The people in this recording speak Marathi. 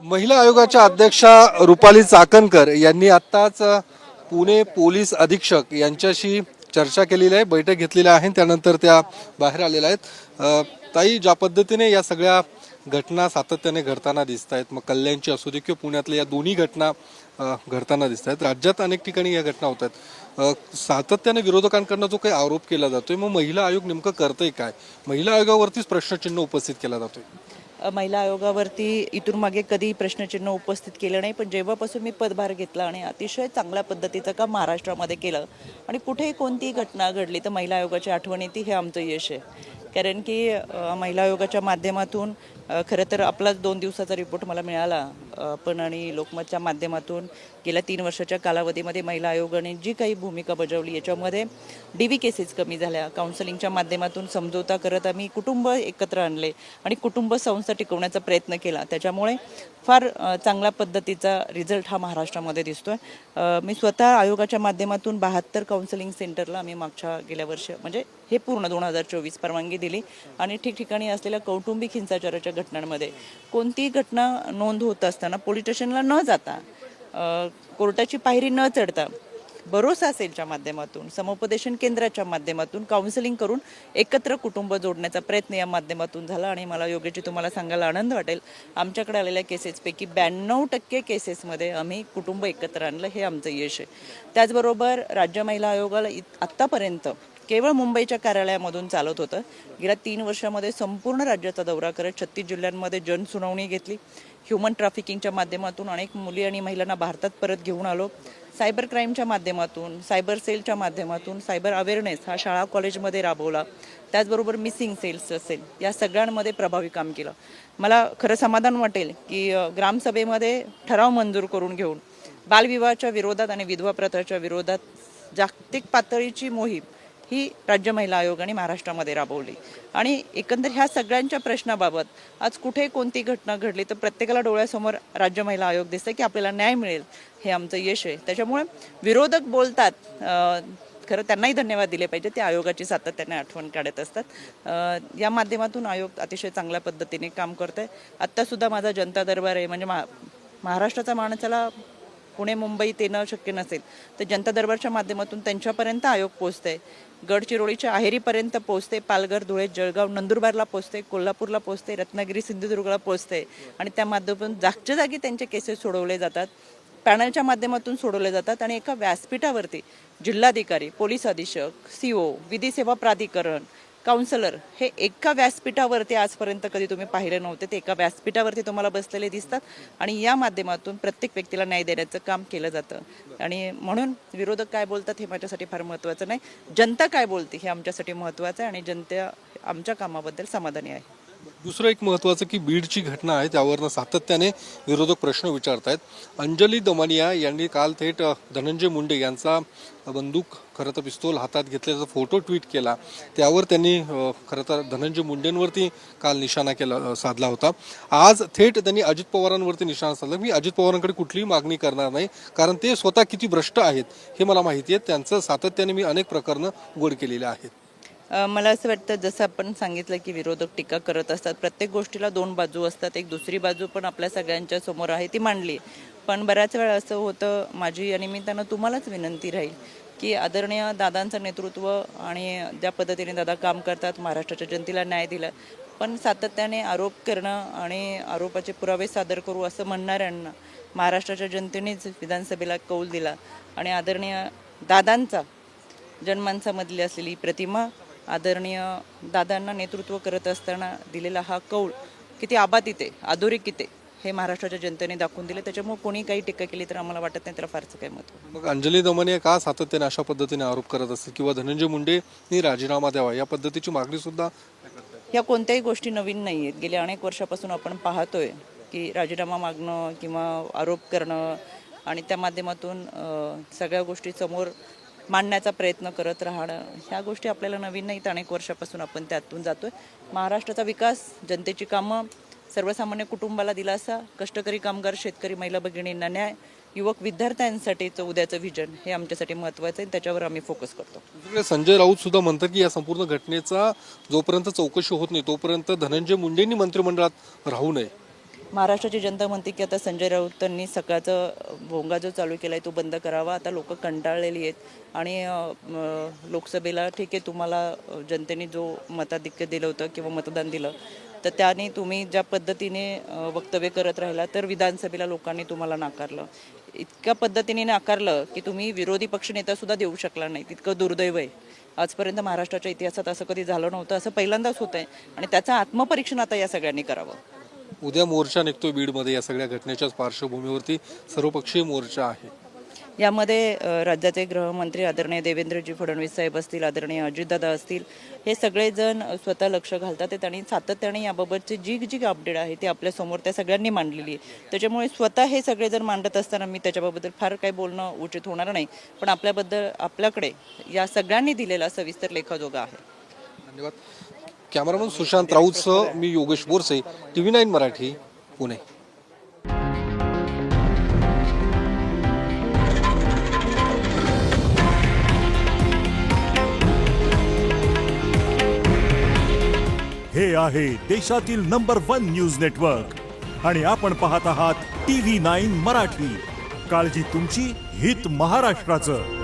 महिला आयोगाच्या अध्यक्षा रुपाली चाकणकर यांनी आत्ताच पुणे पोलीस अधीक्षक यांच्याशी चर्चा केलेली आहे बैठक घेतलेली आहे त्यानंतर त्या बाहेर आलेल्या आहेत. ताई ज्या पद्धतीने या सगळ्या घटना सातत्याने घडताना दिसत आहेत मग कल्याणची असू दे किंवा पुण्यातल्या या दोन्ही घटना घडताना दिसत आहेत राज्यात अनेक ठिकाणी या घटना होत आहेत. सातत्याने विरोधकांकडनं जो काही आरोप केला जातोय मग महिला आयोग नेमकं करतंय काय? महिला आयोगावरतीच प्रश्नचिन्ह उपस्थित केला जातोय. महिला आयोगावरती इथून मागे कधी प्रश्नचिन्ह उपस्थित केलं नाही पण जेव्हापासून मी पदभार घेतला आणि अतिशय चांगल्या पद्धतीचं काम महाराष्ट्रामध्ये केलं आणि कुठेही कोणतीही घटना घडली तर महिला आयोगाची आठवण येते हे आमचं यश आहे. कारण की महिला आयोगाच्या माध्यमातून खरं तर आपलाच दोन दिवसाचा रिपोर्ट मला मिळाला. पण आणि लोकमतच्या माध्यमातून गेल्या तीन वर्षाच्या कालावधीमध्ये महिला आयोगाने जी काही भूमिका बजावली याच्यामध्ये डी व्ही केसेस कमी झाल्या. काउन्सिलिंगच्या माध्यमातून समजोता करत आम्ही कुटुंब एकत्र आणले आणि कुटुंब संस्था टिकवण्याचा प्रयत्न केला. त्याच्यामुळे फार चांगल्या पद्धतीचा रिझल्ट हा महाराष्ट्रामध्ये दिसतोय. आहे मी स्वतः आयोगाच्या माध्यमातून बहात्तर काउन्सिलिंग सेंटरला आम्ही मागच्या गेल्या वर्ष म्हणजे हे पूर्ण दोन हजार चोवीस परवानगी दिली आणि ठिकठिकाणी असलेल्या कौटुंबिक हिंसाचाराच्या घटनांमध्ये कोणतीही घटना नोंद होत असताना पोलीस स्टेशनला न जाता कोर्टाची पायरी न चढता भरोसा सेलच्या माध्यमातून समुपदेशन केंद्राच्या माध्यमातून काउन्सिलिंग करून एकत्र कुटुंब जोडण्याचा प्रयत्न या माध्यमातून झाला आणि मला योग्यची तुम्हाला सांगायला आनंद वाटेल. आमच्याकडे आलेल्या केसेसपैकी ब्याण्णव टक्के केसेसमध्ये आम्ही कुटुंब एकत्र आणलं हे आमचं यश आहे. त्याचबरोबर राज्य महिला आयोगाला इत- आत्तापर्यंत केवळ मुंबईच्या कार्यालयामधून चालत होतं. गेल्या तीन वर्षामध्ये संपूर्ण राज्याचा दौरा करत छत्तीस जिल्ह्यांमध्ये जनसुनावणी घेतली. ह्युमन ट्रॅफिकिंगच्या माध्यमातून अनेक मुली आणि महिलांना भारतात परत घेऊन आलो. सायबर क्राईमच्या माध्यमातून सायबर सेलच्या माध्यमातून सायबर अवेअरनेस हा शाळा कॉलेजमध्ये राबवला. त्याचबरोबर मिसिंग सेल्स असेल या सगळ्यांमध्ये प्रभावी काम केलं. मला खरं समाधान वाटेल की ग्रामसभेमध्ये ठराव मंजूर करून घेऊन बालविवाहाच्या विरोधात आणि विधवा प्रथाच्या विरोधात जागतिक पातळीची मोहीम ही राज्य महिला आयोगाने महाराष्ट्रामध्ये राबवली. आणि एकंदर ह्या सगळ्यांच्या प्रश्नाबाबत आज कुठे कोणती घटना घडली तर प्रत्येकाला डोळ्यासमोर राज्य महिला आयोग दिसतं की आपल्याला न्याय मिळेल हे आमचं यश आहे. त्याच्यामुळे विरोधक बोलतात खरं त्यांनाही धन्यवाद दिले पाहिजे. ते आयोगाची सातत्याने आठवण काढत असतात. या माध्यमातून आयोग अतिशय चांगल्या पद्धतीने काम करत आहे आत्तासुद्धा माझा जनता दरबार आहे म्हणजे महा महाराष्ट्राचा माणसाला पुणे मुंबईत येणं शक्य नसेल तर जनता दरबारच्या माध्यमातून त्यांच्यापर्यंत आयोग पोहोचते गडचिरोलीच्या आहेरीपर्यंत पोहोचते पालघर धुळे जळगाव नंदुरबारला पोचते कोल्हापूरला पोचते रत्नागिरी सिंधुदुर्गला पोहोचते आणि त्या माध्यमातून जागच्या जागी त्यांचे केसेस सोडवले जातात पॅनलच्या माध्यमातून सोडवले जातात आणि एका व्यासपीठावरती जिल्हाधिकारी पोलीस अधीक्षक सीओ विधी सेवा प्राधिकरण काउन्सलर हे एका व्यासपीठावरती आजपर्यंत कधी तुम्ही पाहिले नव्हते. ते एका व्यासपीठावरती तुम्हाला बसलेले दिसतात आणि या माध्यमातून प्रत्येक व्यक्तीला न्याय देण्याचं काम केलं जातं. आणि म्हणून विरोधक काय बोलतात हे माझ्यासाठी फार महत्त्वाचं नाही. जनता काय बोलते हे आमच्यासाठी महत्त्वाचं आहे आणि जनता आमच्या कामाबद्दल समाधानी आहे. दुसरं एक महत्त्वाचं की बीडची घटना आहे त्यावरनं सातत्याने विरोधक प्रश्न विचारत आहेत अंजली दमानिया यांनी काल थेट धनंजय मुंडे यांचा बंदूक खरं तर पिस्तोल हातात घेतल्याचा फोटो ट्विट केला. त्यावर त्यांनी खरं तर धनंजय मुंडेंवरती काल निशाणा केला साधला होता. आज थेट त्यांनी अजित पवारांवरती निशाणा साधला. मी अजित पवारांकडे कुठलीही मागणी करणार नाही कारण ते स्वतः किती भ्रष्ट आहेत हे मला माहिती आहे. त्यांचं सातत्याने मी अनेक प्रकरणं उघड केलेली आहेत. मला असं वाटतं जसं आपण सांगितलं की विरोधक टीका करत असतात प्रत्येक गोष्टीला दोन बाजू असतात. एक दुसरी बाजू पण आपल्या सगळ्यांच्या समोर आहे ती मांडली. पण बऱ्याच वेळा असं होतं माझी या निमित्तानं तुम्हालाच विनंती राहील की आदरणीय दादांचं नेतृत्व आणि ज्या पद्धतीने दादा काम करतात महाराष्ट्राच्या जनतेला न्याय दिला. पण सातत्याने आरोप करणं आणि आरोपाचे पुरावे सादर करू असं म्हणणाऱ्यांना महाराष्ट्राच्या जनतेनेच विधानसभेला कौल दिला. आणि आदरणीय दादांचा जनमानसामधली असलेली प्रतिमा आदरणीय दादांना नेतृत्व करत असताना दिलेला हा कौल किती आबाधित आहे अधोरेखित आहे हे महाराष्ट्राच्या जनतेने दाखवून दिले. त्याच्यामुळे कोणी काही टीका केली तर आम्हाला वाटत नाही त्याला फारसं काही महत्त्व मग अंजली दमनिया का सातत्याने अशा पद्धतीने आरोप करत असतील? किंवा धनंजय मुंडेनी राजीनामा द्यावा? या पद्धतीची मागणी सुद्धा ह्या कोणत्याही गोष्टी नवीन नाही आहेत. गेल्या अनेक वर्षापासून आपण पाहतोय की राजीनामा मागणं किंवा आरोप करणं आणि त्या माध्यमातून सगळ्या गोष्टी समोर मांडण्याचा प्रयत्न करत राहणं. ह्या गोष्टी आपल्याला नवीन नाहीत. अनेक वर्षापासून आपण त्यातून जातोय. महाराष्ट्राचा विकास जनतेची कामं सर्वसामान्य कुटुंबाला दिलासा कष्टकरी कामगार शेतकरी महिला भगिनींना न्याय युवक विद्यार्थ्यांसाठीचं उद्याचं व्हिजन हे आमच्यासाठी महत्त्वाचं आहे. त्याच्यावर आम्ही फोकस करतो. संजय राऊत सुद्धा म्हणतात की या संपूर्ण घटनेचा जोपर्यंत चौकशी होत नाही तोपर्यंत धनंजय मुंडेंनी मंत्रिमंडळात राहू नये. महाराष्ट्राची जनता म्हणते की आता संजय राऊतांनी सकाळचं भोंगा जो चालू केला आहे तो बंद करावा. आता लोक कंटाळलेली आहेत. आणि लोकसभेला ठीक आहे तुम्हाला जनतेने जो मताधिक्य दिलं होतं किंवा मतदान दिलं तर त्याने तुम्ही ज्या पद्धतीने वक्तव्य करत राहिला तर विधानसभेला लोकांनी तुम्हाला नाकारलं. इतक्या पद्धतीने नाकारलं की तुम्ही विरोधी पक्षनेतासुद्धा देऊ शकला नाही. तितकं दुर्दैव आहे. आजपर्यंत महाराष्ट्राच्या इतिहासात असं कधी झालं नव्हतं असं पहिल्यांदाच होत आहे आणि त्याचं आत्मपरीक्षण आता या सगळ्यांनी करावं. उद्या मोर्चा निघतोय बीडमध्ये या सगळ्या घटनेच्याच पार्श्वभूमीवरती. सर्वपक्षीय मोर्चा आहे. यामध्ये राज्याचे गृहमंत्री आदरणीय देवेंद्रजी फडणवीस साहेब असतील आदरणीय अजितदादा असतील हे सगळेजण स्वतः लक्ष घालतात आणि सातत्याने याबाबतची जी जी अपडेट आहे ती आपल्यासमोर त्या सगळ्यांनी मांडलेली आहे. त्याच्यामुळे स्वतः हे सगळेजण मांडत असताना मी त्याच्याबाबत फार काही बोलणं उचित होणार नाही पण आपल्याबद्दल आपल्याकडे या सगळ्यांनी दिलेला सविस्तर लेखाजोगा आहे. धन्यवाद. कॅमेरामन सुशांत राऊतसह मी Yogesh Borse T V nine Marathi Pune. हे आहे देशातील नंबर वन न्यूज नेटवर्क. आणि आपण पाहत आहात टी व्ही नाईन मराठी. काळजी तुमची हित महाराष्ट्राचं.